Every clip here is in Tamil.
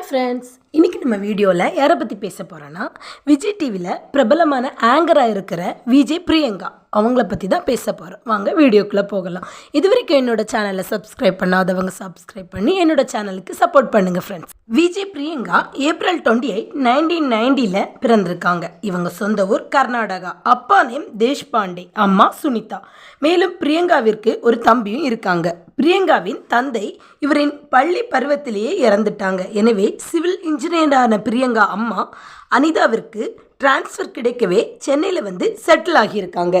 ஹாய் ஃப்ரெண்ட்ஸ் இன்றைக்கி நம்ம வீடியோவில் யாரை பற்றி பேச போகிறோன்னா விஜய் டிவியில் பிரபலமான ஆங்கராக இருக்கிற விஜய் பிரியங்கா அவங்கள பற்றி தான் பேச போகிறோம் வாங்க வீடியோக்குள்ளே போகலாம். இது வரைக்கும் என்னோடய சேனலை சப்ஸ்கிரைப் பண்ணாதவங்க சப்ஸ்கிரைப் பண்ணி என்னோட சேனலுக்கு சப்போர்ட் பண்ணுங்கள் friends Vijay Priyanka April twenty eight nineteen நைன்டியில் பிறந்திருக்காங்க. இவங்க சொந்த ஊர் கர்நாடகா. அப்பா நேம் தேஷ்பாண்டே அம்மா சுனிதா. மேலும் பிரியங்காவிற்கு ஒரு தம்பியும் இருக்காங்க. பிரியங்காவின் தந்தை இவரின் பள்ளி பருவத்திலேயே இறந்துட்டாங்க. எனவே சிவில் இன்ஜினியரான பிரியங்கா அம்மா அனிதாவிற்கு டிரான்ஸ்ஃபர் கிடைக்கவே சென்னையில் வந்து செட்டில் ஆகியிருக்காங்க.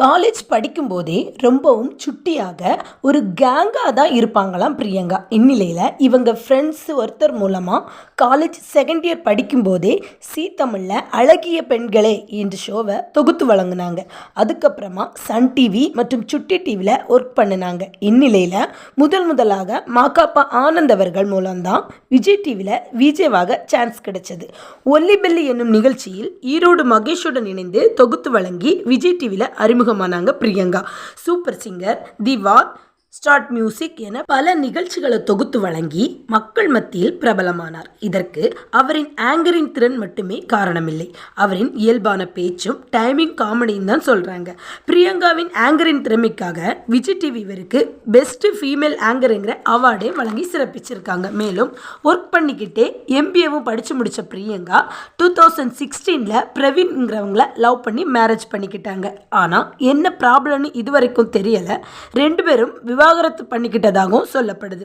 காலேஜ் படிக்கும்போதே ரொம்பவும் சுட்டியாக ஒரு கேங்காக தான் இருப்பாங்களாம் பிரியங்கா. இந்நிலையில் இவங்க ஃப்ரெண்ட்ஸ் ஒருத்தர் மூலமாக காலேஜ் செகண்ட் இயர் படிக்கும்போதே சீ தமிழில் அழகிய பெண்களே என்ற ஷோவை தொகுத்து வழங்கினாங்க. அதுக்கப்புறமா சன் டிவி மற்றும் சுட்டி டிவியில் ஒர்க் பண்ணினாங்க. இந்நிலையில் முதல் முதலாக மாகாப்பா ஆனந்த் அவர்கள் மூலம்தான் விஜய் டிவியில் விஜேவாக சான்ஸ் கிடைச்சது. ஒல்லி பெல்லி என்னும் நிகழ்ச்சியில் ஈரோடு மகேஷுடன் இணைந்து தொகுத்து வழங்கி விஜய் டிவியில் அறிமுகமானாங்க Priyanka. Super singer the wall start music என பல நிகழ்ச்சிகளை தொகுத்து வழங்கி மக்கள் மத்தியில் பிரபலமானார். இதற்கு அவரின் ஆங்கரின் திறன் மட்டுமே காரணமில்லை. அவரின் இயல்பான பேச்சும் டைமிங் காமெடியும் தான் சொல்கிறாங்க பிரியங்காவின் ஆங்கரின் திறமைக்காக விஜய் டிவி இவருக்கு பெஸ்ட் ஃபீமேல் ஆங்கருங்கிற அவார்டே வழங்கி சிறப்பிச்சிருக்காங்க. மேலும் ஒர்க் பண்ணிக்கிட்டே எம்பிஏவும் படித்து முடித்த பிரியங்கா டூ தௌசண்ட் சிக்ஸ்டீனில் பிரவீன்ங்கிறவங்கள லவ் பண்ணி மேரேஜ் பண்ணிக்கிட்டாங்க. ஆனால் என்ன ப்ராப்ளம்னு இதுவரைக்கும் தெரியலை. ரெண்டு பேரும் விவாகரத்து பண்ணிக்கிட்டதாகவும் சொல்லப்படுது.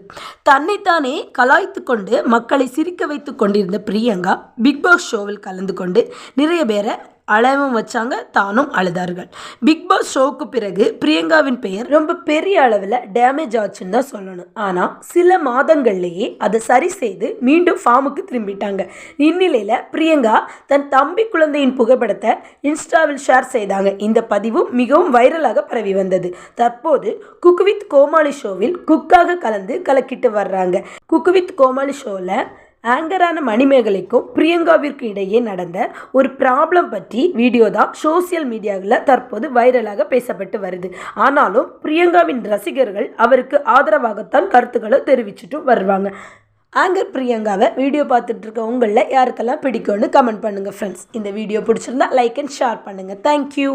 தன்னைத்தானே கலாய்த்து கொண்டு மக்களை சிரிக்க வைத்து கொண்டிருந்த பிரியங்கா பிக் பாஸ் ஷோவில் கலந்து கொண்டு நிறைய பேரை அழவும் வச்சாங்க தானும் அழுதார்கள். பிக் பாஸ் ஷோவுக்கு பிறகு பிரியங்காவின் பெயர் ரொம்ப பெரிய அளவில் டேமேஜ் ஆச்சுன்னு தான் சொல்லணும். ஆனால் சில மாதங்கள்லேயே அதை சரி செய்து மீண்டும் ஃபார்முக்கு திரும்பிட்டாங்க. இந்நிலையில் பிரியங்கா தன் தம்பி குழந்தையின் புகைப்படத்தை இன்ஸ்டாவில் ஷேர் செய்தாங்க. இந்த பதிவும் மிகவும் வைரலாக பரவி வந்தது. தற்போது குக் வித் கோமாளி ஷோவில் குக்காக கலந்து கலக்கிட்டு வர்றாங்க. குக் வித் கோமாளி ஷோவில் ஆங்கரான மணிமேகலைக்கும் பிரியங்காவிற்கு இடையே நடந்த ஒரு ப்ராப்ளம் பற்றி வீடியோ தான் சோசியல் மீடியாவில் தற்போது வைரலாக பேசப்பட்டு வருது. ஆனாலும் பிரியங்காவின் ரசிகர்கள் அவருக்கு ஆதரவாகத்தான் கருத்துக்களை தெரிவிச்சுட்டு வருவாங்க. ஆங்கர் பிரியங்காவை வீடியோ பார்த்துட்டு இருக்க உங்களில் யாருக்கெல்லாம் பிடிக்கும்னு கமெண்ட் பண்ணுங்கள் ஃப்ரெண்ட்ஸ் இந்த வீடியோ பிடிச்சிருந்தா லைக் அண்ட் ஷேர் பண்ணுங்கள் தேங்க்யூ